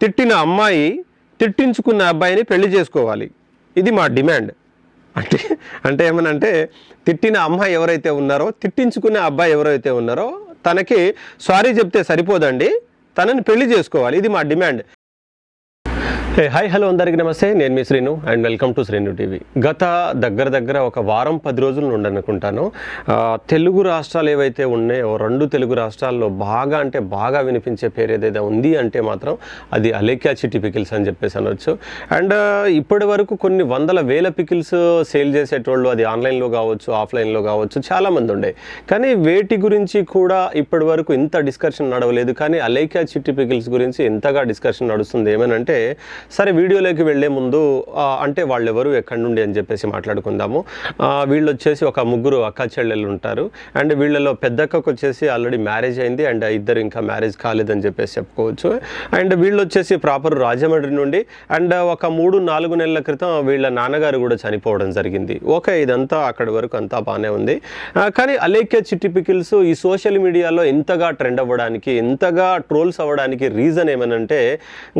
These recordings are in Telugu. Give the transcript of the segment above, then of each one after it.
తిట్టిన అమ్మాయి తిట్టించుకున్న అబ్బాయిని పెళ్ళి చేసుకోవాలి. ఇది మా డిమాండ్. అంటే అంటే ఏమనంటే తిట్టిన అమ్మాయి ఎవరైతే ఉన్నారో తిట్టించుకునే అబ్బాయి ఎవరైతే ఉన్నారో తనకి సారీ చెప్తే సరిపోదండి. తనని పెళ్ళి చేసుకోవాలి. ఇది మా డిమాండ్. హాయ్ హలో అందరికీ నమస్తే. నేను మీ Srinu and welcome to Srinu TV. గత దగ్గర దగ్గర ఒక వారం పది రోజుల నుండి అనుకుంటాను. తెలుగు రాష్ట్రాలు ఏవైతే ఉన్నాయో రెండు తెలుగు రాష్ట్రాల్లో బాగా అంటే బాగా వినిపించే పేరు ఏదైతే ఉంది అంటే మాత్రం అది అలేఖ్యా పికిల్స్ అని చెప్పేసి అనొచ్చు. అండ్ ఇప్పటి వరకు కొన్ని వందల వేల పికిల్స్ సేల్ చేసేటోళ్ళు అది ఆన్లైన్లో కావచ్చు ఆఫ్లైన్లో కావచ్చు చాలామంది ఉండే. కానీ వేటి గురించి కూడా ఇప్పటి వరకు ఇంత డిస్కషన్ నడవలేదు. కానీ అలేఖ్యా చిట్టి పికిల్స్ గురించి ఎంతగా డిస్కషన్ నడుస్తుంది ఏమనంటే సరే వీడియోలోకి వెళ్ళే ముందు అంటే వాళ్ళు ఎవరు ఎక్కడి నుండి అని చెప్పేసి మాట్లాడుకుందాము. వీళ్ళు వచ్చేసి ఒక ముగ్గురు అక్క చెల్లెలు ఉంటారు. అండ్ వీళ్ళలో పెద్దక్కకు వచ్చేసి ఆల్రెడీ మ్యారేజ్ అయింది. అండ్ ఇద్దరు ఇంకా మ్యారేజ్ కాలేదని చెప్పేసి చెప్పుకోవచ్చు. అండ్ వీళ్ళు వచ్చేసి ప్రాపర్ రాజమండ్రి నుండి అండ్ ఒక మూడు నాలుగు నెలల క్రితం వీళ్ళ నాన్నగారు కూడా చనిపోవడం జరిగింది. ఓకే ఇదంతా అక్కడి వరకు అంతా బాగానే ఉంది. కానీ అలేఖ్య చిట్టి పికిల్స్ ఈ సోషల్ మీడియాలో ఇంతగా ట్రెండ్ అవ్వడానికి ఇంతగా ట్రోల్స్ అవ్వడానికి రీజన్ ఏమనంటే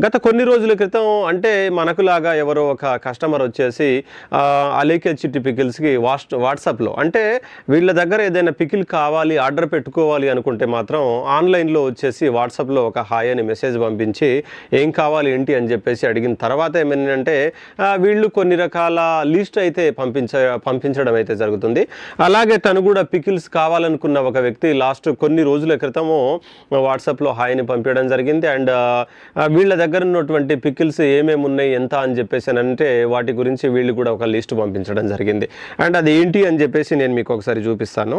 గత కొన్ని రోజుల క్రితం అంటే మనకులాగా ఎవరో ఒక కస్టమర్ వచ్చేసి ఆ, చిట్టి పికిల్స్కి వాట్స్ వాట్సాప్లో. అంటే వీళ్ళ దగ్గర ఏదైనా పికిల్ కావాలి ఆర్డర్ పెట్టుకోవాలి అనుకుంటే మాత్రం ఆన్లైన్లో వచ్చేసి వాట్సాప్లో ఒక హాయ్ అని మెసేజ్ పంపించి ఏం కావాలి ఏంటి? అని చెప్పేసి అడిగిన తర్వాత ఏమైందంటే వీళ్ళు కొన్ని రకాల లిస్ట్ అయితే పంపించ పంపించడం అయితే జరుగుతుంది. అలాగే తను కూడా పికిల్స్ కావాలనుకున్న ఒక వ్యక్తి లాస్ట్ కొన్ని రోజుల క్రితము వాట్సాప్లో హాయ్ని పంపించడం జరిగింది. అండ్ వీళ్ళ దగ్గర ఉన్నటువంటి పికిల్స్ ఏమేమి ఉన్నాయి ఎంత అని చెప్పేసి అని అంటే వాటి గురించి వీళ్ళు కూడా ఒక లిస్ట్ పంపించడం జరిగింది. అండ్ అది ఏంటి అని చెప్పేసి నేను మీకు ఒకసారి చూపిస్తాను.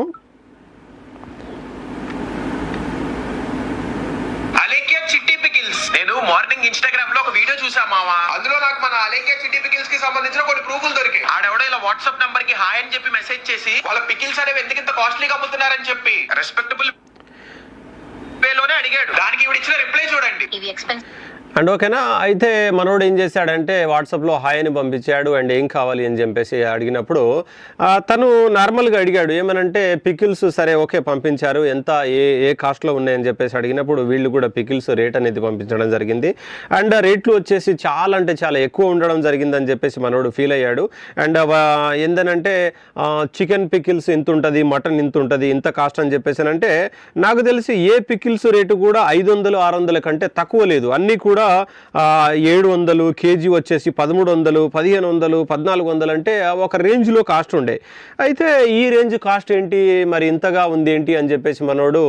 అలేఖ్య చిట్టి పికిల్స్. నేను మార్నింగ్ ఇన్స్టాగ్రామ్లో ఒక వీడియో చూసా మావా. అందులో నాకు మన అలేఖ్య చిట్టి పికిల్స్కి సంబంధించిన కొన్ని ప్రూఫ్లు దొరికాయి. ఆడెవడో ఇలా వాట్సాప్ నంబర్కి హాయ్ అని చెప్పి మెసేజ్ చేసి వాళ్ళ పికిల్స్ అనేవి ఎందుకు ఇంత కాస్ట్లీగా అమ్ముతున్నారని చెప్పి. రెస్పెక్టబుల్లోనే అడిగాడు. దానికి ఇచ్చిన రిప్లై చూడండి. ఇవి ఎక్స్పెన్స్ అండ్ ఓకేనా? అయితే మనోడు ఏం చేశాడంటే వాట్సాప్లో హాయ్ అని పంపించాడు అండ్ ఏం కావాలి అని చెప్పేసి అడిగినప్పుడు తను నార్మల్గా అడిగాడు ఏమనంటే పికిల్స్ సరే ఓకే పంపించారు ఎంత ఏ ఏ కాస్ట్లో ఉన్నాయని చెప్పేసి అడిగినప్పుడు వీళ్ళు కూడా పికిల్స్ రేట్ అనేది పంపించడం జరిగింది. అండ్ రేట్లు వచ్చేసి చాలా అంటే చాలా ఎక్కువ ఉండడం జరిగిందని చెప్పేసి మనోడు ఫీల్ అయ్యాడు. అండ్ ఏందనంటే చికెన్ పికిల్స్ ఇంత ఉంటుంది మటన్ ఇంత ఉంటుంది ఇంత కాస్ట్ అని చెప్పేసి అంటే నాకు తెలిసి ఏ పికిల్స్ రేటు కూడా ఐదు వందలు ఆరు వందల కంటే తక్కువ లేదు. అన్నీ కూడా ఏడు వందలు కేజీ వచ్చేసి పదమూడు వందలు పదిహేను వందలు పద్నాలుగు వందలు అంటే ఒక రేంజ్లో కాస్ట్ ఉండే. అయితే ఈ రేంజ్ కాస్ట్ ఏంటి మరి ఇంతగా ఉంది ఏంటి అని చెప్పేసి మనోడు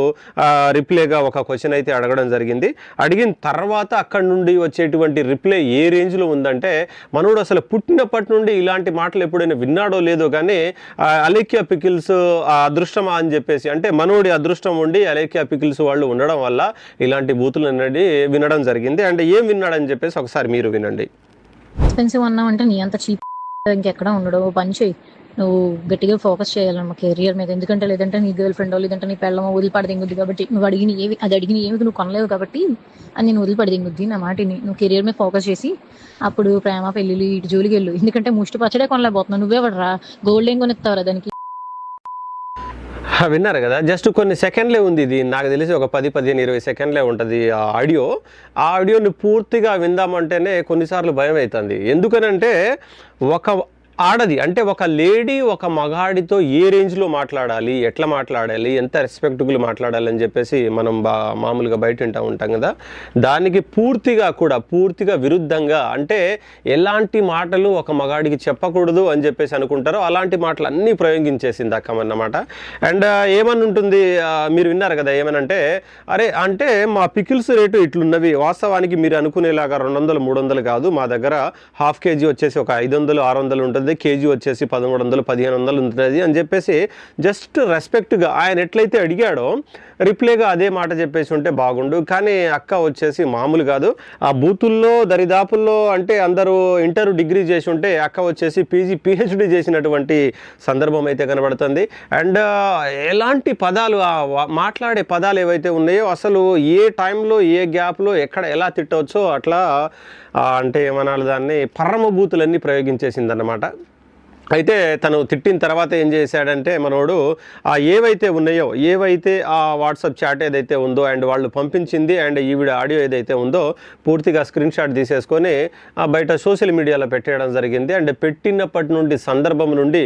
రిప్లైగా ఒక క్వశ్చన్ అయితే అడగడం జరిగింది. అడిగిన తర్వాత అక్కడి నుండి వచ్చేటువంటి రిప్లై ఏ రేంజ్లో ఉందంటే మనోడు అసలు పుట్టినప్పటి నుండి ఇలాంటి మాటలు ఎప్పుడైనా విన్నాడో లేదో కానీ అలేఖ్య పికిల్స్ అదృష్టమా అని చెప్పేసి అంటే మనోడి అదృష్టం ఉండి అలేఖ్య పికిల్స్ వాళ్ళు ఉండడం వల్ల ఇలాంటి బూతులు అనేది వినడం జరిగింది. అండ్ ఏం విన్నాడని చెప్పేసి ఒకసారి మీరు వినండి. ఎక్స్పెన్సివ్ అన్నావు అంటే నీ అంత చీప్ ఇంకెక్కడ ఉండడు. పని చేయి నువ్వు గట్టిగా ఫోకస్ చేయాలన్నమా కెరియర్ మీద. ఎందుకంటే లేదంటే నీ గర్ల్ ఫ్రెండ్ లేదంటే నీ పెళ్ళమో వదిలిపడి దింగుద్ది కాబట్టి నువ్వు అడిగిన ఏవి అది అడిగిన ఏమి నువ్వు కొనలేవు కాబట్టి అది నేను వదిలిపడి దింగుద్ది నా మాటిని. నువ్వు కెరియర్ మీద ఫోకస్ చేసి అప్పుడు ప్రేమ పెళ్ళిళ్ళు ఇటు జోలికి వెళ్ళు. ఎందుకంటే ముష్టి పచ్చడే కొనలేకపోతున్నావు. నువ్వే పడరా గోల్డ్ ఏం కొనిస్తావురా దానికి? విన్నారు కదా. జస్ట్ కొన్ని సెకండ్లే ఉంది ఇది. నాకు తెలిసి ఒక పది పదిహేను ఇరవై సెకండ్లే ఉంటుంది ఆ ఆడియో. ఆ ఆడియోని పూర్తిగా విందామంటేనే కొన్నిసార్లు భయం అవుతుంది ఎందుకనంటే ఒక ఆడది అంటే ఒక లేడీ ఒక మగాడితో ఏ రేంజ్లో మాట్లాడాలి ఎట్లా మాట్లాడాలి ఎంత రెస్పెక్టబుల్ మాట్లాడాలి అని చెప్పేసి మనం బా మామూలుగా బయట వింటూ ఉంటాం కదా. దానికి పూర్తిగా కూడా పూర్తిగా విరుద్ధంగా అంటే ఎలాంటి మాటలు ఒక మగాడికి చెప్పకూడదు అని చెప్పేసి అనుకుంటారో అలాంటి మాటలు అన్నీ ప్రయోగించేసింది అక్కమన్నమాట అండ్ ఏమని ఉంటుంది మీరు విన్నారు కదా ఏమనంటే అరే అంటే మా పికిల్స్ రేటు ఇట్లున్నవి వాస్తవానికి మీరు అనుకునేలాగా రెండు వందలు మూడు వందలు కాదు మా దగ్గర హాఫ్ కేజీ వచ్చేసి ఒక ఐదు వందలు ఆరు వందలు ఉంటుంది. కేజీ వచ్చేసి పదమూడు వందలు పదిహేను వందలు ఉంటుంది అని చెప్పేసి జస్ట్ రెస్పెక్ట్గా ఆయన ఎట్లయితే అడిగాడో రిప్లైగా అదే మాట చెప్పేసి ఉంటే బాగుండు. కానీ అక్క వచ్చేసి మామూలు కాదు. ఆ బూతుల్లో దరిదాపుల్లో అంటే అందరూ ఇంటర్ డిగ్రీ చేసి ఉంటే అక్క వచ్చేసి పీజీ పిహెచ్డి చేసినటువంటి సందర్భం అయితే కనబడుతుంది. అండ్ ఎలాంటి పదాలు ఆ మాట్లాడే పదాలు ఏవైతే ఉన్నాయో అసలు ఏ టైంలో ఏ గ్యాప్లో ఎక్కడ ఎలా తిట్టవచ్చో అట్లా అంటే ఏమనాలి దాన్ని పరమభూతులన్నీ ప్రయోగించేసిందన్నమాట. అయితే తను తిట్టిన తర్వాత ఏం చేశాడంటే మనోడు ఆ ఏవైతే ఉన్నాయో ఏవైతే ఆ వాట్సాప్ చాట్ ఏదైతే ఉందో అండ్ వాళ్ళు పంపించింది అండ్ ఈవిడ ఆడియో ఏదైతే ఉందో పూర్తిగా స్క్రీన్ షాట్ తీసేసుకొని ఆ బయట సోషల్ మీడియాలో పెట్టేయడం జరిగింది. అండ్ పెట్టినప్పటి నుండి సందర్భం నుండి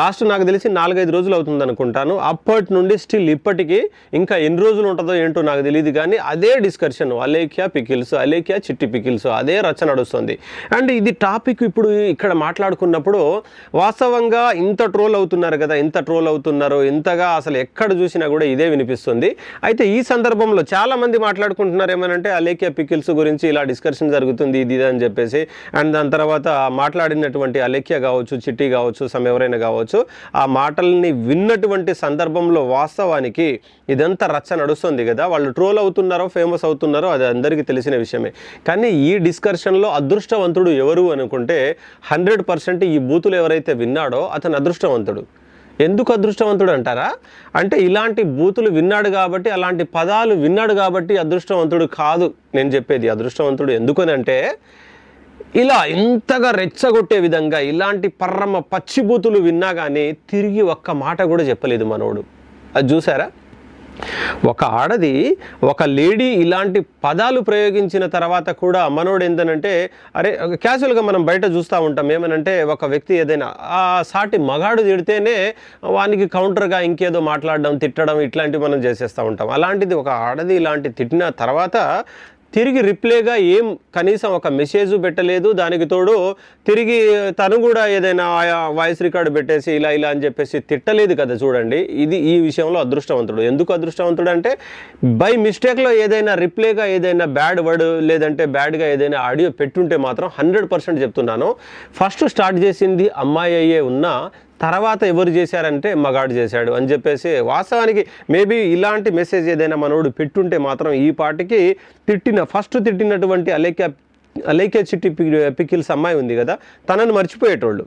లాస్ట్ నాకు తెలిసి నాలుగైదు రోజులు అవుతుంది అనుకుంటాను. అప్పటి నుండి స్టిల్ ఇప్పటికీ ఇంకా ఎన్ని రోజులు ఉంటుందో ఏంటో నాకు తెలియదు కానీ అదే డిస్కషన్ అలేఖ్య పికిల్స్ అలేఖ్యా చిట్టి పికిల్స్ అదే రచన నడుస్తుంది. అండ్ ఇది టాపిక్ ఇప్పుడు ఇక్కడ మాట్లాడుకున్నప్పుడు వాస్తవంగా ఇంత ట్రోల్ అవుతున్నారు కదా ఇంత ట్రోల్ అవుతున్నారు ఇంతగా అసలు ఎక్కడ చూసినా కూడా ఇదే వినిపిస్తుంది. అయితే ఈ సందర్భంలో చాలా మంది మాట్లాడుకుంటున్నారు ఏమనంటే అలేఖ్య పికిల్స్ గురించి ఇలా డిస్కషన్ జరుగుతుంది ఇది ఇది అని చెప్పేసి. అండ్ దాని తర్వాత మాట్లాడినటువంటి అలేఖ్య కావచ్చు చిట్టి కావచ్చు సమ్ ఎవరైనా కావచ్చు ఆ మాటల్ని విన్నటువంటి సందర్భంలో వాస్తవానికి ఇదంతా రచ్చ నడుస్తుంది కదా. వాళ్ళు ట్రోల్ అవుతున్నారో ఫేమస్ అవుతున్నారో అది అందరికీ తెలిసిన విషయమే. కానీ ఈ డిస్కషన్లో అదృష్టవంతుడు ఎవరు అనుకుంటే హండ్రెడ్ పర్సెంట్ ఈ బూతులు ఎవరైతే విన్నాడో అతను అదృష్టవంతుడు. ఎందుకు అదృష్టవంతుడు అంటారా? అంటే ఇలాంటి బూతులు విన్నాడు కాబట్టి అలాంటి పదాలు విన్నాడు కాబట్టి అదృష్టవంతుడు కాదు. నేను చెప్పేది అదృష్టవంతుడు ఎందుకని అంటే ఇలా ఇంతగా రెచ్చగొట్టే విధంగా ఇలాంటి పర్రమ పచ్చిబూతులు విన్నా కానీ తిరిగి ఒక్క మాట కూడా చెప్పలేదు మనోడు. అది చూసారా? ఒక ఆడది ఒక లేడీ ఇలాంటి పదాలు ప్రయోగించిన తర్వాత కూడా మనోడు ఏంటనంటే అరే క్యాజువల్గా మనం బయట చూస్తూ ఉంటాం. ఏమనంటే ఒక వ్యక్తి ఏదైనా ఆ సాటి మగాడు తిడితేనే వానికి కౌంటర్గా ఇంకేదో మాట్లాడడం తిట్టడం ఇట్లాంటివి మనం చేసేస్తూ ఉంటాం. అలాంటిది ఒక ఆడది ఇలాంటి తిట్టిన తర్వాత తిరిగి రిప్లేగా ఏం కనీసం ఒక మెసేజ్ పెట్టలేదు. దానికి తోడు తిరిగి తను కూడా ఏదైనా వాయిస్ రికార్డు పెట్టేసి ఇలా ఇలా అని చెప్పేసి తిట్టలేదు కదా చూడండి. ఇది ఈ విషయంలో అదృష్టవంతుడు. ఎందుకు అదృష్టవంతుడు అంటే బై మిస్టేక్లో ఏదైనా రిప్లేగా ఏదైనా బ్యాడ్ వర్డ్ లేదంటే బ్యాడ్గా ఏదైనా ఆడియో పెట్టుంటే మాత్రం హండ్రెడ్ పర్సెంట్ చెప్తున్నాను. ఫస్ట్ స్టార్ట్ చేసింది అమ్మాయి అయ్యే ఉన్నా తర్వాత ఎవరు చేశారంటే మగాడు చేశాడు అని చెప్పేసి వాస్తవానికి మేబీ ఇలాంటి మెసేజ్ ఏదైనా మనోడు పెట్టుంటే మాత్రం ఈ పాటికి తిట్టిన ఫస్ట్ తిట్టినటువంటి అలేఖ్య అలేఖ్య చిట్టి పి- పికిల్స్ అమ్మాయి ఉంది కదా తనను మర్చిపోయేటోళ్ళు.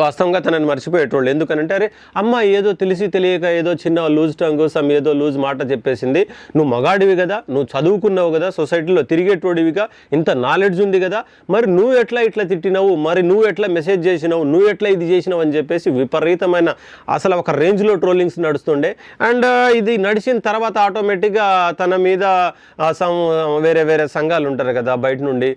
వాస్తవంగా తనని మర్చిపోయేటోళ్ళు. ఎందుకనంటే అరే అమ్మ ఏదో తెలిసి తెలియక ఏదో చిన్న లూజ్ టంగ్ సమ్ ఏదో లూజ్ మాట చెప్పేసింది. నువ్వు మగాడివి కదా నువ్వు చదువుకున్నావు కదా సొసైటీలో తిరిగేటోడివిగా ఇంత నాలెడ్జ్ ఉంది కదా మరి నువ్వు ఎట్లా ఇట్లా తిట్టినావు మరి నువ్వు ఎట్లా మెసేజ్ చేసినావు నువ్వు ఎట్లా ఇది చేసినావు అని చెప్పేసి విపరీతమైన అసలు ఒక రేంజ్లో ట్రోలింగ్స్ నడుస్తుండే. అండ్ ఇది నడిచిన తర్వాత ఆటోమేటిక్గా తన మీద సమ్ వేరే వేరే సంఘాలు ఉంటారు కదా బయట నుండి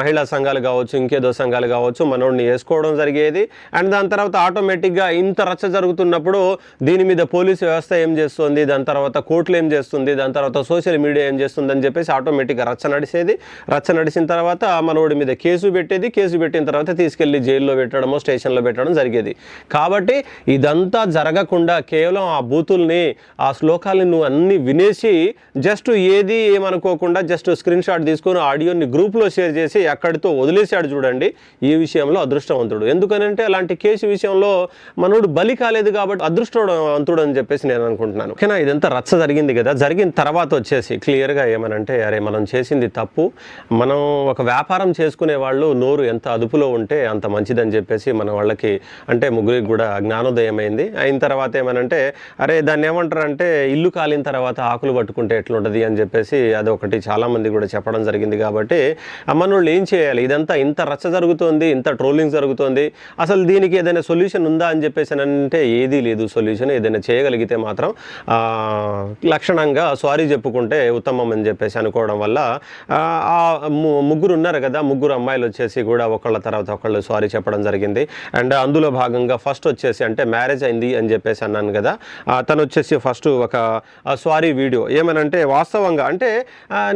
మహిళా సంఘాలు కావచ్చు ఇంకేదో సంఘాలు కావచ్చు మనోడిని వేసుకోవడం జరిగేది. అండ్ దాని తర్వాత ఆటోమేటిక్గా ఇంత రచ్చ జరుగుతున్నప్పుడు దీని మీద పోలీసు వ్యవస్థ ఏం చేస్తుంది? దాని తర్వాత కోర్టులు ఏం చేస్తుంది? దాని తర్వాత సోషల్ మీడియా ఏం చేస్తుంది? అని చెప్పేసి ఆటోమేటిక్గా రచ్చ నడిచేది రచ్చ నడిచిన తర్వాత మనోడి మీద కేసు పెట్టేది. కేసు పెట్టిన తర్వాత తీసుకెళ్ళి జైల్లో పెట్టడమో స్టేషన్లో పెట్టడం జరిగేది. కాబట్టి ఇదంతా జరగకుండా కేవలం ఆ బూతుల్ని ఆ శ్లోకాలని నువ్వు అన్ని వినేసి జస్ట్ ఏది ఏమనుకోకుండా జస్ట్ స్క్రీన్ షాట్ తీసుకొని ఆడియోని గ్రూప్లో షేర్ చేసి అక్కడితో వదిలేశాడు చూడండి ఈ విషయంలో అదృష్టవంతుడు. ఎందుకనంటే అలాంటి కేసు విషయంలో మనోడు బలి కాలేదు కాబట్టి అదృష్టవంతుడు అని చెప్పేసి నేను అనుకుంటున్నాను. ఓకేనా? ఇదంతా రచ్చ జరిగింది కదా. జరిగిన తర్వాత వచ్చేసి క్లియర్గా ఏమనంటే అరే మనం చేసింది తప్పు. మనం ఒక వ్యాపారం చేసుకునే వాళ్ళు నోరు ఎంత అదుపులో ఉంటే అంత మంచిదని చెప్పేసి మన వాళ్ళకి అంటే ముగ్గురికి కూడా జ్ఞానోదయం అయింది అయిన తర్వాత ఏమనంటే అరే దాన్ని ఏమంటారు అంటే ఇల్లు కాలిన తర్వాత ఆకులు పట్టుకుంటే ఎట్లుంటుంది అని చెప్పేసి అదొకటి చాలామంది కూడా చెప్పడం జరిగింది కాబట్టి అమ్మనోళ్ళు ఏం చేయాలి? ఇదంతా ఇంత రచ్చ జరుగుతోంది ఇంత ట్రోలింగ్ జరుగుతోంది. అసలు దీనికి ఏదైనా సొల్యూషన్ ఉందా అని చెప్పేసి అంటే ఏదీ లేదు. సొల్యూషన్ ఏదైనా చేయగలిగితే మాత్రం లక్షణంగా సారీ చెప్పుకుంటే ఉత్తమం అని చెప్పేసి అనుకోవడం వల్ల ఆ, ముగ్గురు ఉన్నారు కదా ముగ్గురు అమ్మాయిలు వచ్చేసి కూడా ఒకళ్ళ తర్వాత ఒకళ్ళు సారీ చెప్పడం జరిగింది. అండ్ అందులో భాగంగా ఫస్ట్ వచ్చేసి అంటే మ్యారేజ్ అయింది అని చెప్పేసి అన్నాను కదా తను వచ్చేసి ఫస్ట్ ఒక సారీ వీడియో ఏమనంటే వాస్తవంగా అంటే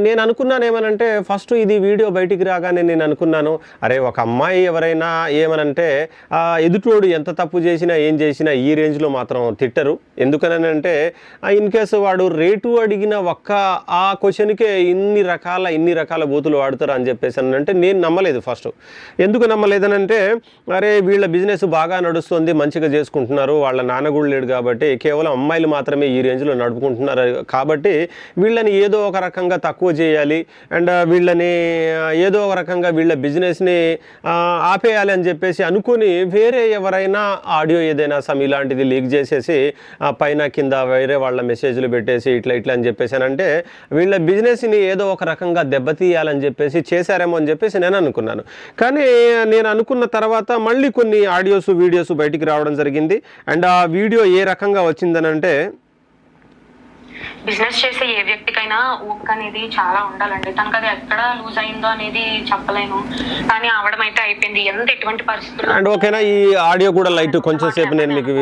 నేను అనుకున్నాను ఏమనంటే ఫస్ట్ ఇది వీడియో బయటికి రాగానే నేను అనుకున్నాను అరే ఒక అమ్మాయి ఎవరైనా ఏమనంటే ఎదుటోడు ఎంత తప్పు చేసినా ఏం చేసినా ఈ రేంజ్లో మాత్రం తిట్టరు. ఎందుకనంటే ఇన్ కేసు వాడు రేటు అడిగిన ఒక్క ఆ క్వశ్చన్కే ఇన్ని రకాల ఇన్ని రకాల బూతులు వాడుతారు అని చెప్పేసి అంటే నేను నమ్మలేదు ఫస్ట్. ఎందుకు నమ్మలేదనంటే అరే వీళ్ళ బిజినెస్ బాగా నడుస్తుంది మంచిగా చేసుకుంటున్నారు వాళ్ళ నాన్న కూడా లేడు కాబట్టి కేవలం అమ్మాయిలు మాత్రమే ఈ రేంజ్లో నడుపుకుంటున్నారు. కాబట్టి వీళ్ళని ఏదో ఒక రకంగా తక్కువ చేయాలి అండ్ వీళ్ళని ఏదో ఒక రకంగా వీళ్ళ బిజినెస్ని ఆపేయాలి అని చెప్పేసి అనుకుని ఆడియోని వేరే ఎవరైనా ఆడియో ఏదైనా సమ్ ఇలాంటిది లీక్ చేసేసి ఆ పైన కింద వేరే వాళ్ళ మెసేజ్లు పెట్టేసి ఇట్లా ఇట్లా అని చెప్పేసి అని అంటే వీళ్ళ బిజినెస్ని ఏదో ఒక రకంగా దెబ్బతీయాలని చెప్పేసి చేశారేమో అని చెప్పేసి నేను అనుకున్నాను. కానీ నేను అనుకున్న తర్వాత మళ్ళీ కొన్ని ఆడియోస్ వీడియోస్ బయటికి రావడం జరిగింది. అండ్ ఆ వీడియో ఏ రకంగా వచ్చిందనంటే బిజినెస్ చేసే ఏ వ్యక్తికైనా ఊక్ అనేది చాలా ఉండాలండి. తనకు అది ఎక్కడ లూజ్ అయిందో అనేది చెప్పలేను కానీ అవడం అయితే అయిపోయింది. ఎంత ఎటువంటి పరిస్థితుల్లో అండ్ ఓకేనా? ఈ ఆడియో కూడా లైట్ కొంచెం సేపు నేను మీకు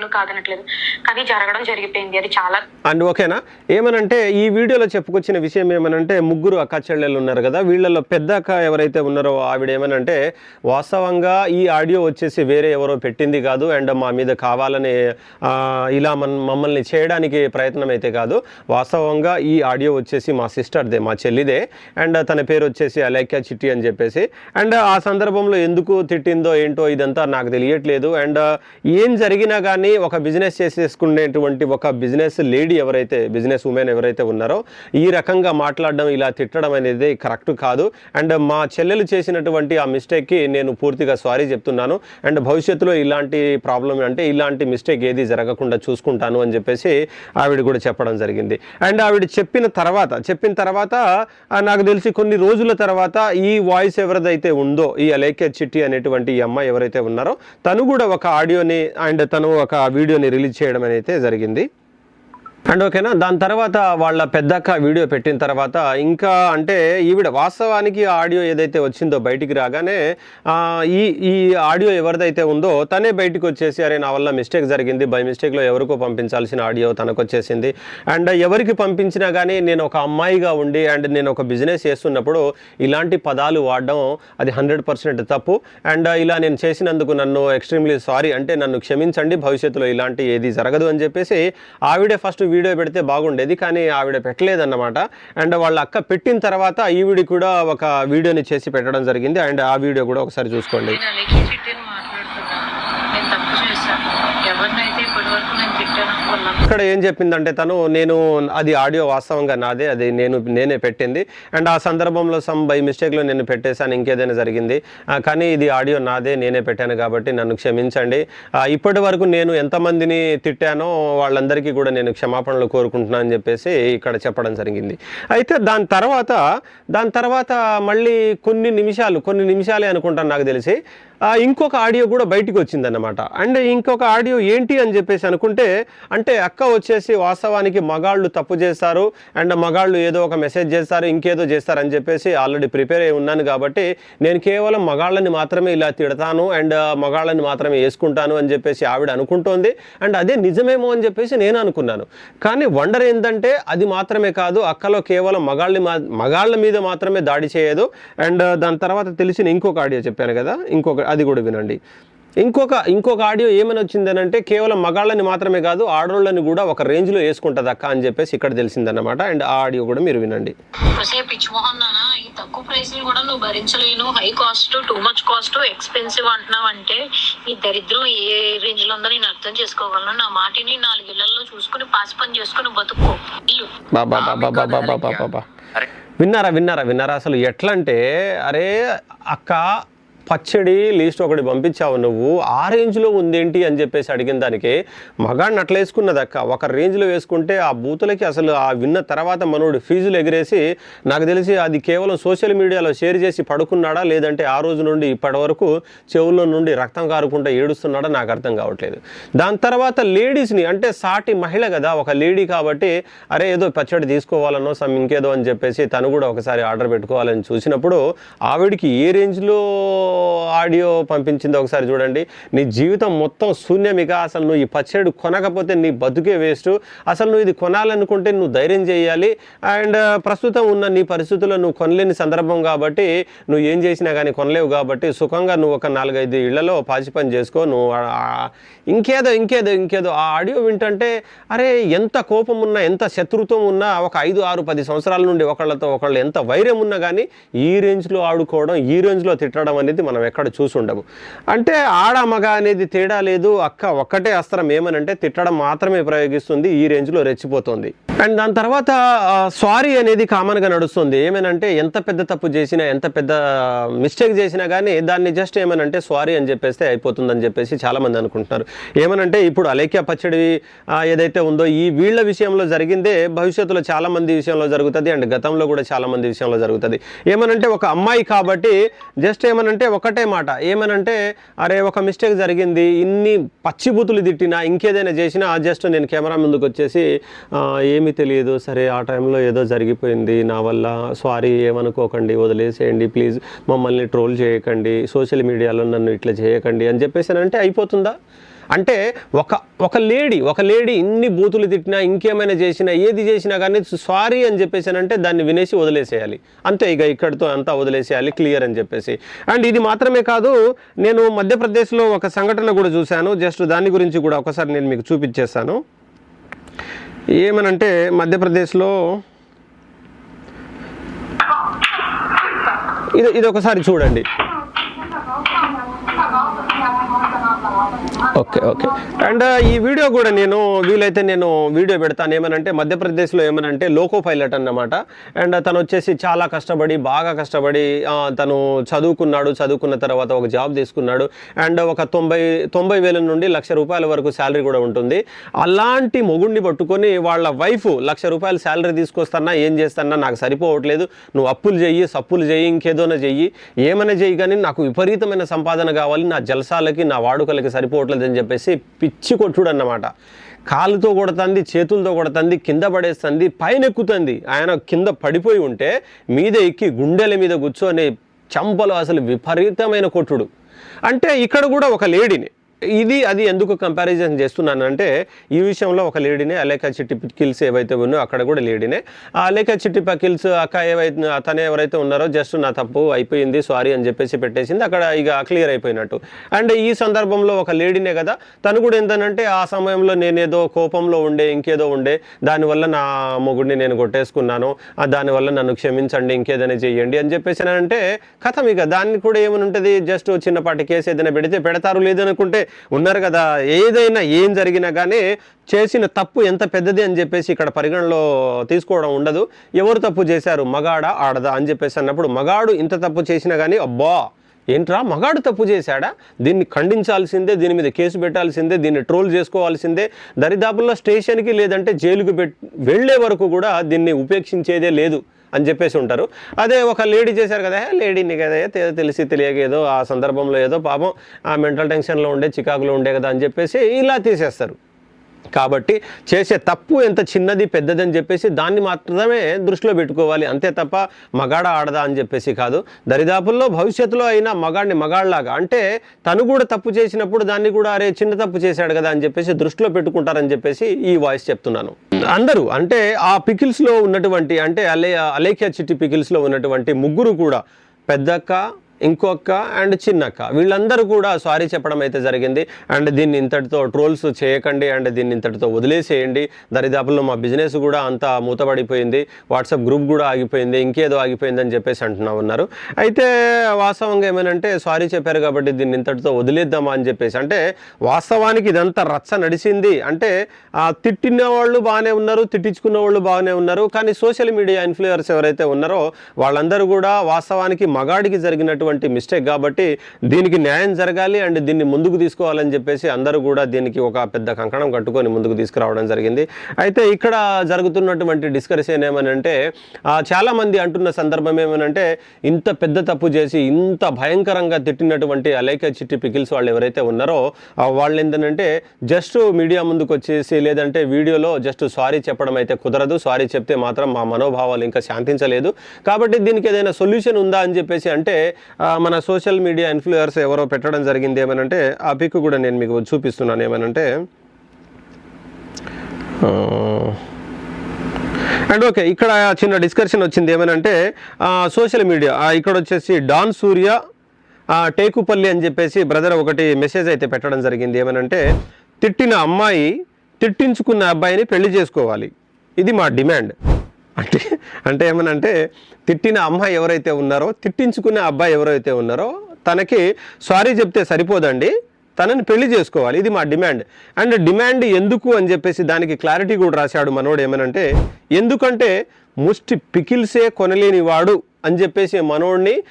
నేను కాదనట్లేదు. కానీ జరగడం జరిగిపోయింది. అది చాలా అండ్ ఓకేనా? ఏమనంటే ఈ వీడియోలో చెప్పుకొచ్చిన విషయం ఏమనంటే ముగ్గురు అక్క చెల్లెలు ఉన్నారు కదా వీళ్ళలో పెద్ద అక్క ఎవరైతే ఉన్నారో ఆవిడ ఏమనంటే వాస్తవంగా ఈ ఆడియో వచ్చేసి వేరే ఎవరో పెట్టింది కాదు అండ్ మా మీద కావాలని ఇలా మన మమ్మల్ని చేయడానికి ప్రయత్నం అయితే కాదు. వాస్తవంగా ఈ ఆడియో వచ్చేసి మా సిస్టర్దే మా చెల్లిదే అండ్ తన పేరు వచ్చేసి అలేఖ్య చిట్టి అని చెప్పేసి. అండ్ ఆ సందర్భంలో ఎందుకు తిట్టిందో ఏంటో ఇదంతా నాకు తెలియట్లేదు. అండ్ ఏం జరిగినా కానీ ఒక బిజినెస్ చేసేసుకునేటువంటి ఒక బిజినెస్ లేడీ ఎవరైతే బిజినెస్ ఉమెన్ ఎవరైతే ఉన్నారో ఈ రకంగా మాట్లాడడం ఇలా తిట్టడం అనేది కరెక్ట్ కాదు. అండ్ మా చెల్లెలు చేసినటువంటి ఆ మిస్టేక్కి నేను పూర్తిగా సారీ చెప్తున్నాను. అండ్ భవిష్యత్తులో ఇలాంటి ప్రాబ్లం అంటే ఇలాంటి మిస్టేక్ ఏది జరగకుండా చూసుకుంటాను అని చెప్పేసి ఆవిడ కూడా చెప్పడం జరిగింది. అండ్ ఆవిడ చెప్పిన తర్వాత చెప్పిన తర్వాత నాకు తెలిసి కొన్ని రోజుల తర్వాత ఈ వాయిస్ ఎవరిదైతే ఉందో ఈ అలేఖ్య చిట్టి అనేటువంటి ఈ అమ్మాయి ఎవరైతే ఉన్నారో తను కూడా ఒక ఆడియోని అండ్ తను ఒక వీడియోని రిలీజ్ చేయడం అనేది జరిగింది. అండ్ ఓకేనా? దాని తర్వాత వాళ్ళ పెద్దక్క వీడియో పెట్టిన తర్వాత ఇంకా అంటే ఈవిడ వాస్తవానికి ఆడియో ఏదైతే వచ్చిందో బయటికి రాగానే ఈ ఈ ఆడియో ఎవరిదైతే ఉందో తనే బయటికి వచ్చేసి అరే నా వల్ల మిస్టేక్ జరిగింది. బై మిస్టేక్లో ఎవరికో పంపించాల్సిన ఆడియో తనకు వచ్చేసింది అండ్ ఎవరికి పంపించినా కానీ నేను ఒక అమ్మాయిగా ఉండి అండ్ నేను ఒక బిజినెస్ చేస్తున్నప్పుడు ఇలాంటి పదాలు వాడడం అది హండ్రెడ్ పర్సెంట్ తప్పు. అండ్ ఇలా నేను చేసినందుకు నన్ను ఎక్స్ట్రీమ్లీ సారీ అంటే నన్ను క్షమించండి. భవిష్యత్తులో ఇలాంటి ఏది జరగదు అని చెప్పేసి ఆవిడే ఫస్ట్ వీడియో వీడియో పెడితే బాగుండేది కానీ ఆవిడ పెట్టలేదన్నమాట. అండ్ వాళ్ళ అక్క పెట్టిన తర్వాత ఈవిడి కూడా ఒక వీడియోని చేసి పెట్టడం జరిగింది. అండ్ ఆ వీడియో కూడా ఒకసారి చూసుకోండి నేను అలెక్కి చిట్టిని మాట్లాడుతున్నాను నేను తప్పు చేశాను ఎవరినైతే ఇప్పటి వరకు నేను తిట్టాను వాళ్ళ ఇక్కడ ఏం చెప్పిందంటే తను నేను అది ఆడియో వాస్తవంగా నాదే అది నేను నేనే పెట్టింది. అండ్ ఆ సందర్భంలో సమ్ బై మిస్టేక్లో నేను పెట్టేశాను ఇంకేదైనా జరిగింది. కానీ ఇది ఆడియో నాదే నేనే పెట్టాను కాబట్టి నన్ను క్షమించండి. ఇప్పటి వరకు నేను ఎంతమందిని తిట్టానో వాళ్ళందరికీ కూడా నేను క్షమాపణలు కోరుకుంటున్నాను అని చెప్పేసి ఇక్కడ చెప్పడం జరిగింది. అయితే దాని తర్వాత దాని తర్వాత మళ్ళీ కొన్ని నిమిషాలు కొన్ని నిమిషాలే అనుకుంటాను నాకు తెలిసి. ఇంకొక ఆడియో కూడా బయటికి వచ్చిందన్నమాట. అండ్ ఇంకొక ఆడియో ఏంటి అని చెప్పేసి అనుకుంటే అంటే అక్క వచ్చేసి వాస్తవానికి మగాళ్ళు తప్పు చేస్తారు అండ్ మగాళ్ళు ఏదో ఒక మెసేజ్ చేస్తారు ఇంకేదో చేస్తారు అని చెప్పేసి ఆల్రెడీ ప్రిపేర్ అయి ఉన్నాను కాబట్టి నేను కేవలం మగాళ్ళని మాత్రమే ఇలా తిడతాను అండ్ మగాళ్ళని మాత్రమే వేసుకుంటాను అని చెప్పేసి ఆవిడ అనుకుంటోంది. అండ్ అదే నిజమేమో అని చెప్పేసి నేను అనుకున్నాను. కానీ వండర్ ఏంటంటే అది మాత్రమే కాదు అక్కలో కేవలం మగాళ్ళని మా మగాళ్ళ మీద మాత్రమే దాడి చేయదు. అండ్ దాని తర్వాత తెలిసిన ఇంకొక ఆడియో చెప్పాను కదా ఇంకొక అది కూడా వినండి. ఇంకొక ఇంకొక ఆడియో ఏమని వచ్చిందనంటే కేవలం మగాళ్ళని మాత్రమే కాదు ఆడోళ్ళని కూడా ఒక రేంజ్లో వేసుకుంటుంది అక్క అని చెప్పేసి ఇక్కడ తెలిసిందన్నమాట. అండ్ ఆ ఆడియో కూడా మీరు వినండి. ఈ తక్కువ ప్రైస్ కూడా నువ్వు భరించలేను. High cost too much cost expensive అంటున్నావు అంటే ఈ దరిద్రం ఏ రేంజ్లో ఉందో నేను అర్థం చేసుకోగలను. నా మాటిని నాలుగు ఇళ్ళలో చూసుకుని పాసి పని చేసుకుని బతుకో. ఇల్లు. బాబా బాబా బాబా బాబా బాబా విన్నారా విన్నారా విన్నారా? అసలు ఎట్లా అంటే అరే అక్క పచ్చడి లీస్ట్ ఒకటి పంపించావు నువ్వు. ఆ రేంజ్లో ఉందేంటి అని చెప్పేసి అడిగిన దానికి మగాడిని అట్లా వేసుకున్నదక్క ఒక రేంజ్లో వేసుకుంటే ఆ బూతులకి అసలు ఆ విన్న తర్వాత మనోడు ఫీజులు ఎగిరేసి నాకు తెలిసి అది కేవలం సోషల్ మీడియాలో షేర్ చేసి పడుకున్నాడా లేదంటే ఆ రోజు నుండి ఇప్పటి వరకు చెవుల్లో నుండి రక్తం కారుకుంటా ఏడుస్తున్నాడా నాకు అర్థం కావట్లేదు. దాని తర్వాత లేడీస్ని అంటే సాటి మహిళ కదా ఒక లేడీ కాబట్టి అరే ఏదో పచ్చడి తీసుకోవాలనో సమ్ ఇంకేదో అని చెప్పేసి తను కూడా ఒకసారి ఆర్డర్ పెట్టుకోవాలని చూసినప్పుడు ఆవిడికి ఏ రేంజ్లో ఆడియో పంపించింది ఒకసారి చూడండి. నీ జీవితం మొత్తం శూన్యమిక అసలు నువ్వు ఈ పచ్చడి కొనకపోతే నీ బతుకే వేస్ట్. అసలు నువ్వు ఇది కొనాలనుకుంటే నువ్వు ధైర్యం చేయాలి. అండ్ ప్రస్తుతం ఉన్న నీ పరిస్థితుల్లో నువ్వు కొనలేని సందర్భం కాబట్టి నువ్వు ఏం చేసినా కానీ కొనలేవు కాబట్టి సుఖంగా నువ్వు ఒక నాలుగైదు ఇళ్ళలో పాచి పని చేసుకో. నువ్వు ఇంకేదో ఇంకేదో ఇంకేదో. ఆ ఆడియో వింటంటే అరే ఎంత కోపం ఉన్నా ఎంత శత్రుత్వం ఉన్నా ఒక ఐదు ఆరు పది సంవత్సరాల నుండి ఒకళ్ళతో ఒకళ్ళు ఎంత వైరం ఉన్నా కానీ ఈ రేంజ్లో ఆడుకోవడం ఈ రేంజ్లో తిట్టడం అనేది మనం ఎక్కడ చూసి ఉండము. అంటే ఆడ మగ అనేది తేడా లేదు అక్క ఒక్కటే అస్త్రం ఏమనంటే తిట్టడం మాత్రమే ప్రయోగిస్తుంది ఈ రేంజ్లో రెచ్చిపోతుంది. అండ్ దాని తర్వాత సారీ అనేది కామన్గా నడుస్తుంది. ఏమనంటే ఎంత పెద్ద తప్పు చేసినా ఎంత పెద్ద మిస్టేక్ చేసినా కానీ దాన్ని జస్ట్ ఏమనంటే సారీ అని చెప్పేస్తే అయిపోతుందని చెప్పేసి చాలామంది అనుకుంటున్నారు. ఏమనంటే ఇప్పుడు అలేఖ్య పచ్చడి ఏదైతే ఉందో ఈ వీళ్ళ విషయంలో జరిగిందే భవిష్యత్తులో చాలామంది విషయంలో జరుగుతుంది. అండ్ గతంలో కూడా చాలామంది విషయంలో జరుగుతుంది. ఏమనంటే ఒక అమ్మాయి కాబట్టి జస్ట్ ఏమనంటే ఒకటే మాట. ఏమనంటే అరే ఒక మిస్టేక్ జరిగింది ఇన్ని పచ్చిబూతులు తిట్టినా ఇంకేదైనా చేసినా జస్ట్ నేను కెమెరా ముందుకు వచ్చేసి ఏమీ తెలియదు. సరే ఆ టైంలో ఏదో జరిగిపోయింది నా వల్ల సారీ ఏమనుకోకండి వదిలేసేయండి ప్లీజ్ మమ్మల్ని ట్రోల్ చేయకండి సోషల్ మీడియాలో నన్ను ఇట్లా చేయకండి అని చెప్పేసి అంటే అయిపోతుందా? అంటే ఒక ఒక లేడీ ఒక లేడీ ఇన్ని బూతులు తిట్టినా ఇంకేమైనా చేసినా ఏది చేసినా కానీ సారీ అని చెప్పేసానంటే దాన్ని వినేసి వదిలేసేయాలి. అంతే ఇక ఇక్కడితో అంతా వదిలేసేయాలి క్లియర్ అని చెప్పేసి. అండ్ ఇది మాత్రమే కాదు నేను మధ్యప్రదేశ్లో ఒక సంఘటన కూడా చూశాను. జస్ట్ దాని గురించి కూడా ఒకసారి నేను మీకు చూపించేస్తాను. ఏమనంటే మధ్యప్రదేశ్లో ఇది ఇది ఒకసారి చూడండి. Okay okay. అండ్ ఈ వీడియో కూడా నేను వీలైతే నేను వీడియో పెడతాను. ఏమనంటే మధ్యప్రదేశ్లో ఏమనంటే లోకో పైలట్ అన్నమాట. అండ్ తను వచ్చేసి చాలా కష్టపడి బాగా కష్టపడి తను చదువుకున్నాడు. చదువుకున్న తర్వాత ఒక జాబ్ తీసుకున్నాడు. అండ్ ఒక తొంభై తొంభై వేల నుండి లక్ష రూపాయల వరకు శాలరీ కూడా ఉంటుంది. అలాంటి మొగుడిని పట్టుకొని వాళ్ళ వైఫ్ లక్ష రూపాయల శాలరీ తీసుకొస్తానా ఏం చేస్తానా నాకు సరిపోవట్లేదు. నువ్వు అప్పులు చెయ్యి సప్పులు చెయ్యి ఇంకేదోనా చెయ్యి. ఏమైనా చెయ్యి కానీ నాకు విపరీతమైన సంపాదన కావాలి. నా జలసాలకి నా వాడుకలకి సరిపోవట్లేదు అని చెప్పేసి పిచ్చి కొట్టుడు అన్నమాట కాలుతో కొడుతుంది చేతులతో కొడుతుంది కింద పడేస్తుంది పైన ఎక్కుతుంది ఆయన కింద పడిపోయి ఉంటే మీద ఎక్కి గుండెల మీద కూర్చొని చంపలు అసలు విపరీతమైన కొట్టుడు. అంటే ఇక్కడ కూడా ఒక లేడీని ఇది అది ఎందుకు కంపారిజన్ చేస్తున్నానంటే ఈ విషయంలో ఒక లేడీనే అలేఖా చిట్టి పికిల్స్ ఏవైతే ఉన్నాయో అక్కడ కూడా లేడీనే ఆ అలేఖా చిట్టి పకిల్స్ అక్క ఏవైతే అతనే ఎవరైతే ఉన్నారో జస్ట్ నా తప్పు అయిపోయింది సారీ అని చెప్పేసి పెట్టేసింది అక్కడ ఇక క్లియర్ అయిపోయినట్టు. అండ్ ఈ సందర్భంలో ఒక లేడీనే కదా తను కూడా ఏంటంటే ఆ సమయంలో నేనేదో కోపంలో ఉండే ఇంకేదో ఉండే దానివల్ల నా మొగుడిని నేను కొట్టేసుకున్నాను దానివల్ల నన్ను క్షమించండి ఇంకేదైనా చేయండి అని చెప్పేసి అంటే కథం ఇక దాన్ని కూడా ఏమని ఉంటుంది జస్ట్ చిన్నపాటి కేసు ఏదైనా పెడితే పెడతారు లేదనుకుంటే ఉన్నారు కదా ఏదైనా ఏం జరిగినా కానీ చేసిన తప్పు ఎంత పెద్దది అని చెప్పేసి ఇక్కడ పరిగణలో తీసుకోవడం ఉండదు. ఎవరు తప్పు చేశారు? మగాడా ఆడదా అని చెప్పేసి అన్నప్పుడు మగాడు ఇంత తప్పు చేసినా కానీ అబ్బా ఏంట్రా మగాడు తప్పు చేశాడా? దీన్ని ఖండించాల్సిందే దీని మీద కేసు పెట్టాల్సిందే దీన్ని ట్రోల్ చేసుకోవాల్సిందే. దరిదాపుల్లో స్టేషన్కి లేదంటే జైలుకి పెట్ వెళ్ళే వరకు కూడా దీన్ని ఉపేక్షించేదే లేదు. అని చెప్పేసి ఉంటారు. అదే ఒక లేడీ చేశారు కదా లేడీని కదా తెలిసి తెలియక ఏదో ఆ సందర్భంలో ఏదో పాపం ఆ మెంటల్ టెన్షన్లో ఉండే చికాకులో ఉండే కదా అని చెప్పేసి ఇలా తీసేస్తారు. కాబట్టి చేసే తప్పు ఎంత చిన్నది పెద్దది అని చెప్పేసి దాన్ని మాత్రమే దృష్టిలో పెట్టుకోవాలి. అంతే తప్ప మగాడ ఆడదా అని చెప్పేసి కాదు. దరిదాపుల్లో భవిష్యత్తులో అయినా మగాడిని మగాళ్ళలాగా అంటే తను కూడా తప్పు చేసినప్పుడు దాన్ని కూడా అరే చిన్న తప్పు చేశాడు కదా అని చెప్పేసి దృష్టిలో పెట్టుకుంటారని చెప్పేసి ఈ వాయిస్ చెప్తున్నాను. అందరూ అంటే ఆ పికిల్స్లో ఉన్నటువంటి అంటే అలే అలేఖ్య చిట్టి పికిల్స్లో ఉన్నటువంటి ముగ్గురు కూడా పెద్దక్క ఇంకొక అండ్ చిన్నక్క. వీళ్ళందరూ కూడా సారీ చెప్పడం అయితే జరిగింది. అండ్ దీన్ని ఇంతటితో ట్రోల్స్ చేయకండి. అండ్ దీన్ని ఇంతటితో వదిలేసేయండి. దరిదాపుల్లో మా బిజినెస్ కూడా అంతా మూతపడిపోయింది. వాట్సాప్ గ్రూప్ కూడా ఆగిపోయింది. ఇంకేదో ఆగిపోయింది అని చెప్పేసి అంటున్నా ఉన్నారు. అయితే వాస్తవంగా ఏమనంటే సారీ చెప్పారు కాబట్టి దీన్ని ఇంతటితో వదిలేద్దామా అని చెప్పేసి. అంటే వాస్తవానికి ఇదంతా రచ్చ నడిచింది. అంటే తిట్టిన వాళ్ళు బాగానే ఉన్నారు తిట్టించుకున్న వాళ్ళు బాగానే ఉన్నారు. కానీ సోషల్ మీడియా ఇన్ఫ్లుయర్స్ ఎవరైతే ఉన్నారో వాళ్ళందరూ కూడా వాస్తవానికి మగాడికి జరిగినటువంటి మిస్టేక్ కాబట్టి దీనికి న్యాయం జరగాలి అండ్ దీన్ని ముందుకు తీసుకోవాలని చెప్పేసి అందరూ కూడా దీనికి ఒక పెద్ద కంకణం కట్టుకొని ముందుకు తీసుకురావడం జరిగింది. అయితే ఇక్కడ జరుగుతున్నటువంటి డిస్కషన్ ఏమనంటే చాలామంది అంటున్న సందర్భం ఏమనంటే ఇంత పెద్ద తప్పు చేసి ఇంత భయంకరంగా తిట్టినటువంటి అలైక చిట్టి పికిల్స్ వాళ్ళు ఎవరైతే ఉన్నారో వాళ్ళు ఏంటంటే జస్ట్ మీడియా ముందుకు వచ్చేసి లేదంటే వీడియోలో జస్ట్ సారీ చెప్పడం అయితే కుదరదు. సారీ చెప్తే మాత్రం మా మనోభావాలు ఇంకా శాంతించలేదు. కాబట్టి దీనికి ఏదైనా సొల్యూషన్ ఉందా అని చెప్పేసి అంటే మన సోషల్ మీడియా ఇన్ఫ్లుయర్స్ ఎవరో పెట్టడం జరిగింది ఏమనంటే ఆ పిక్ కూడా నేను మీకు చూపిస్తున్నాను ఏమనంటే అండ్ ఓకే ఇక్కడ చిన్న డిస్కషన్ వచ్చింది ఏమనంటే సోషల్ మీడియా ఇక్కడ వచ్చేసి డాన్ సూర్య టేకుపల్లి అని చెప్పేసి బ్రదర్ ఒకటి మెసేజ్ అయితే పెట్టడం జరిగింది ఏమనంటే తిట్టిన అమ్మాయి తిట్టించుకున్న అబ్బాయిని పెళ్ళి చేసుకోవాలి. ఇది మా డిమాండ్. అంటే అంటే ఏమనంటే తిట్టిన అమ్మాయి ఎవరైతే ఉన్నారో తిట్టించుకునే అబ్బాయి ఎవరైతే ఉన్నారో తనకి సారీ చెప్తే సరిపోదండి. తనని పెళ్ళి చేసుకోవాలి. ఇది మా డిమాండ్. అండ్ డిమాండ్ ఎందుకు అని చెప్పేసి దానికి క్లారిటీ కూడా రాశాడు మనోడు ఏమనంటే ఎందుకంటే ముష్టి పికిల్సే కొనలేని వాడు అని చెప్పేసి మనోడిని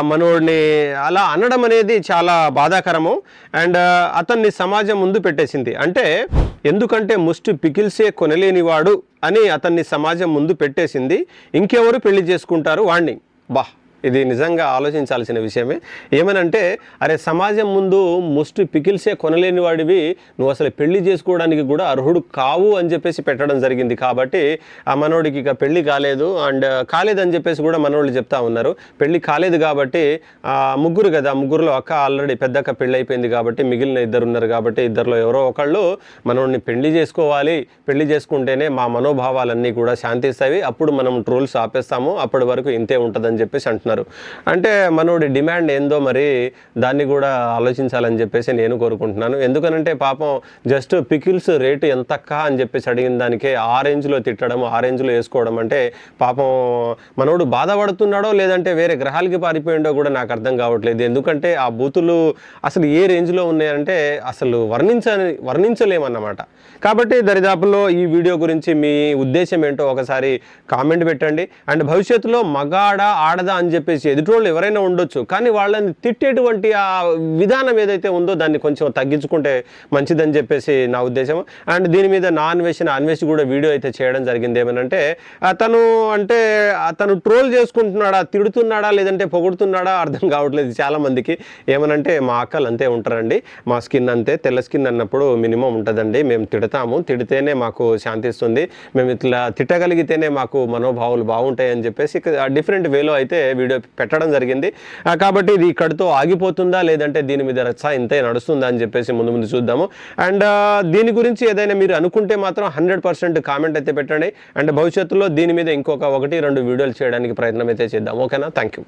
మనోడిని అలా అనడం అనేది చాలా బాధాకరము. అండ్ అతన్ని సమాజం ముందు పెట్టేసింది. అంటే ఎందుకంటే ముష్టి పికిల్సే కొనలేనివాడు అని అతన్ని సమాజం ముందు పెట్టేసింది. ఇంకెవరు పెళ్ళి చేసుకుంటారు? వాణ్ణి. బా. ఇది నిజంగా ఆలోచించాల్సిన విషయమే. ఏమనంటే అరే సమాజం ముందు ముష్టి పికిల్సే కొనలేని వాడివి నువ్వు అసలు పెళ్ళి చేసుకోవడానికి కూడా అర్హుడు కావు అని చెప్పేసి పెట్టడం జరిగింది. కాబట్టి ఆ మనోడికి ఇక పెళ్ళి కాలేదు అండ్ కాలేదని చెప్పేసి కూడా మనోళ్ళు చెప్తా ఉన్నారు. పెళ్ళి కాలేదు కాబట్టి ఆ ముగ్గురు కదా ముగ్గురులో అక్క ఆల్రెడీ పెద్దక్క పెళ్ళి అయిపోయింది కాబట్టి మిగిలిన ఇద్దరు ఉన్నారు కాబట్టి ఇద్దరిలో ఎవరో ఒకళ్ళు మనోడిని పెళ్ళి చేసుకోవాలి. పెళ్ళి చేసుకుంటేనే మా మనోభావాలన్నీ కూడా శాంతిస్తాయి. అప్పుడు మనం ట్రోల్స్ ఆపేస్తాము. అప్పటి వరకు ఇంతే ఉంటుందని చెప్పేసి అంటున్నారు. అంటే మనోడి డిమాండ్ ఏందో మరి దాన్ని కూడా ఆలోచించాలని చెప్పేసి నేను కోరుకుంటున్నాను. ఎందుకనంటే పాపం జస్ట్ పికిల్స్ రేటు ఎంతక్క అని చెప్పేసి అడిగిన దానికే ఆ తిట్టడం ఆ వేసుకోవడం అంటే పాపం మనోడు బాధపడుతున్నాడో లేదంటే వేరే గ్రహాలకి పారిపోయిండో కూడా నాకు అర్థం కావట్లేదు. ఎందుకంటే ఆ బూతులు అసలు ఏ రేంజ్లో ఉన్నాయంటే అసలు వర్ణించ వర్ణించలేమన్నమాట. కాబట్టి దరిదాపుల్లో ఈ వీడియో గురించి మీ ఉద్దేశం ఏంటో ఒకసారి కామెంట్ పెట్టండి. అండ్ భవిష్యత్తులో మగాడ ఆడదా అని చెప్పేసి ఎదుటోళ్ళు ఎవరైనా ఉండొచ్చు. కానీ వాళ్ళని తిట్టేటువంటి ఆ విధానం ఏదైతే ఉందో దాన్ని కొంచెం తగ్గించుకుంటే మంచిదని చెప్పేసి నా ఉద్దేశం అండ్ దీని మీద నా అన్వేషణ అన్వేషి కూడా వీడియో అయితే చేయడం జరిగింది ఏమనంటే అతను అంటే అతను ట్రోల్ చేసుకుంటున్నాడా తిడుతున్నాడా లేదంటే పొగుడుతున్నాడా అర్థం కావట్లేదు చాలామందికి. ఏమనంటే మా అక్కలు అంతే ఉంటారండి. మా స్కిన్ అంతే తెల్ల స్కిన్ అన్నప్పుడు మినిమం ఉంటుందండి. మేము తిడతాము. తిడితేనే మాకు శాంతిస్తుంది మేము ఇట్లా తిట్టగలిగితేనే మాకు మనోభావాలు బాగుంటాయి అని చెప్పేసి డిఫరెంట్ వేలో అయితే వీడియో పెట్టడం జరిగింది. కాబట్టి ఇది ఇక్కడితో ఆగిపోతుందా? లేదంటే దీని మీద రచ్చ ఇంతే నడుస్తుందా అని చెప్పేసి ముందు ముందు చూద్దాము. అండ్ దీని గురించి ఏదైనా మీరు అనుకుంటే మాత్రం హండ్రెడ్ పర్సెంట్ కామెంట్ అయితే పెట్టండి. అండ్ భవిష్యత్తులో దీని మీద ఇంకొక ఒకటి రెండు వీడియోలు చేయడానికి ప్రయత్నం అయితే చేద్దాం ఓకేనా? Thank you